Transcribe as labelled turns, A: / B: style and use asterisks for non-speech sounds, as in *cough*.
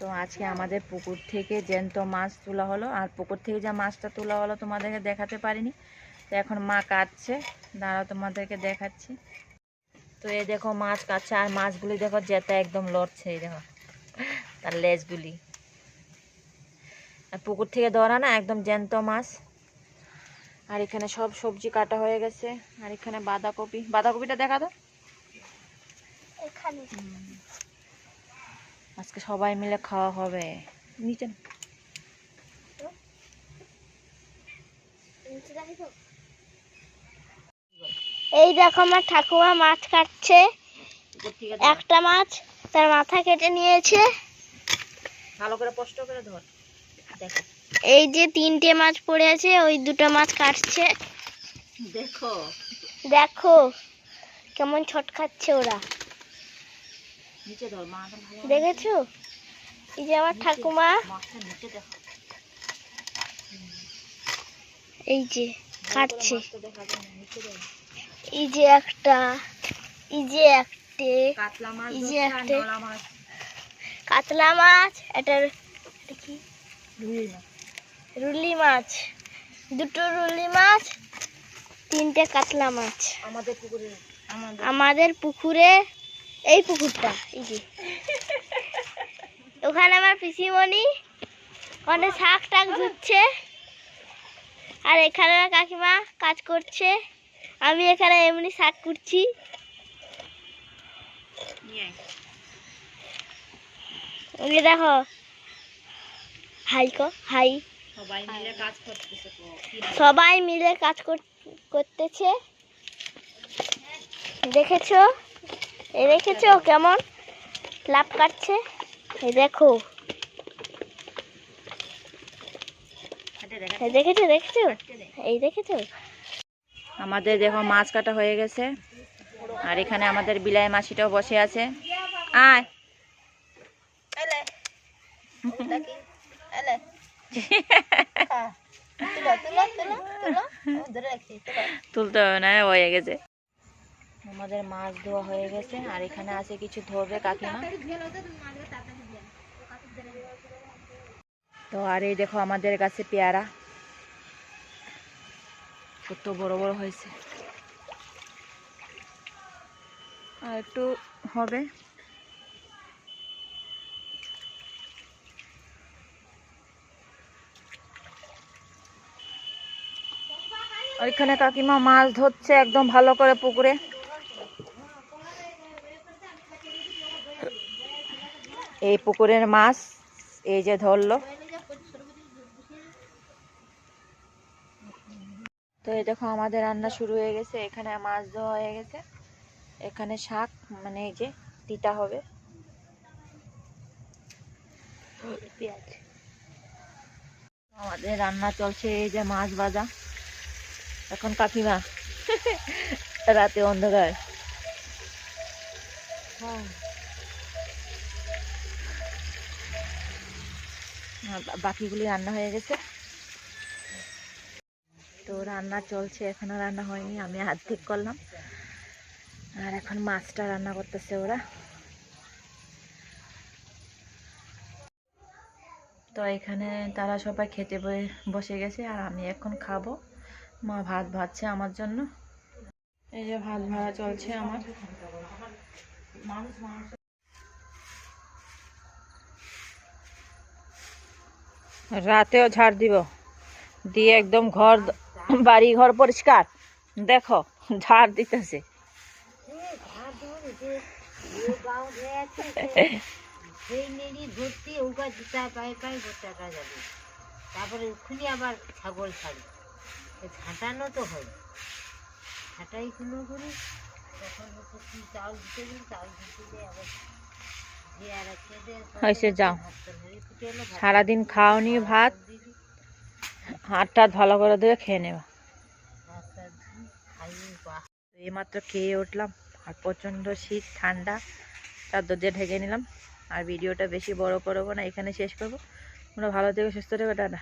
A: তো আজকে আমাদের পুকুর থেকে জ্যান্ত মাছ তোলা হলো। আর পুকুর থেকে যা মাছটা তোলা হলো তোমাদেরকে দেখাতে পারিনি। তো এখন মা কাটছে। দাঁড়াও তোমাদেরকে দেখাচ্ছি। তো এই দেখো মাছ কাটছে আর মাছগুলি দেখো যেতে একদম লড়ছে এই দেখো। তার লেজগুলি। আর পুকুর থেকে ধরা না একদম জ্যান্ত মাছ। আর এখানে সব সবজি কাটা হয়ে গেছে। আর এখানে বাঁধাকপি। বাঁধাকপিটা দেখা তো?
B: এখানে।
A: আজকে সবাই মিলে খাওয়া হবে। নিচে
B: এই দেখো আমার ঠাকুমা মাছ কাটছে। একটা মাছ তার মাথা কেটে নিয়েছে।
A: ভালো করে কষ্ট করে ধর। দেখো।
B: এই যে তিনটে মাছ পড়ে আছে ওই দুটো মাছ কাটছে।
A: দেখো।
B: দেখো কেমন ছট খাচ্ছে ওরা। দেখেছ? এই যে আমার ঠাকুমা। এই যে কাটছে। এই যে একটা এই যে একটা
A: কাতলা মাছ
B: এই যে একটা- কাতলা মাছ এটার এটা কি? রুলি মাছ। দুটো রুলি মাছ তিনটে কাতলা মাছ।
A: আমাদের পুকুরে আমাদের।
B: আমাদের পুকুরে এই পুকুরটা এই যে। ওখানে আমার পিসিমণি ওখানে শাক টাক ধুচ্ছে। আর এখানে আমার কাকিমা কাজ করছে। আমি এখানে এমনি শাক করছি দেখো। হাই কো হাই।
A: সবাই মিলে কাজ করতেছে
B: সবাই মিলে কাজ কর- করতেছে। দেখেছ? এই দেখেছ কেমন? লাভ কাটছে? এই দেখো। এই দেখেছ দেখেছ? এই দেখেছ?
A: আমাদের দেখো মাছ কাটা হয়ে গেছে। আর এখানে আমাদের বিলাই মাসিটাও বসে আছে। আয়। তুলতে হবে না হয়ে গেছে। আমাদের মাছ ধোয়া হয়ে গেছে, আর এখানে আছে কিছু ধরবে কাকিমা। তো আর এই দেখো আমাদের কাছে পেয়ারা। কত বড় বড় হয়েছে। আর একটু হবে। ওইখানে কাকিমা মাছ ধরছে একদম ভালো করে পুকুরে। এই পুকুরের মাছ এই যে ধরলো। তো এই দেখো আমাদের রান্না শুরু হয়ে গেছে এখানে মাছ ধোয়া হয়ে গেছে। এখানে শাক মানে এই যে তিতা হবে।
B: পেঁয়াজ
A: আমাদের রান্না চলছে এই যে মাছ ভাজা। এখন কাকিমা *laughs* রাতে অন্ধকার। আর বাকিগুলি রান্না হয়ে গেছে। তো রান্না চলছে, এখনও রান্না হয়নি, আমি অর্ধেক করলাম। আর এখন মাছটা রান্না করতেছে ওরা। তো এখানে তারা সবাই খেতে বসে গেছে, আর আমি এখন খাব। মা ভাত ভাজছে আমার জন্য। এই যে ভাত ভাড়া চলছে আমার। রাতেও ঝাড় দিব। দিয়ে একদম ঘর বাড়ি ঘর পরিষ্কার। দেখো, ঝাড় দিতেছে।
C: তারপরে ওখানে আবার ছাগল ছাড়ি। ঝাঁটানো তো হয়। ঝাঁটাই কোনো করে তখন হচ্ছে কি দিতে দিন দিতে আবার দিয়ে
A: হয়েছে, যাও। সারাদিন খাওনি ভাত
C: দিয়ে
A: হাতটা ভালো করে ধুয়ে খেয়ে নেবা। এইমাত্র খেয়ে উঠলাম, আর প্রচণ্ড শীত, ঠান্ডা চাদর দিয়ে ঢেকে নিলাম। আর ভিডিওটা বেশি বড় করব না, এখানে শেষ করব। তোমরা ভালো থেকো, সুস্থ থেকো, টাটা।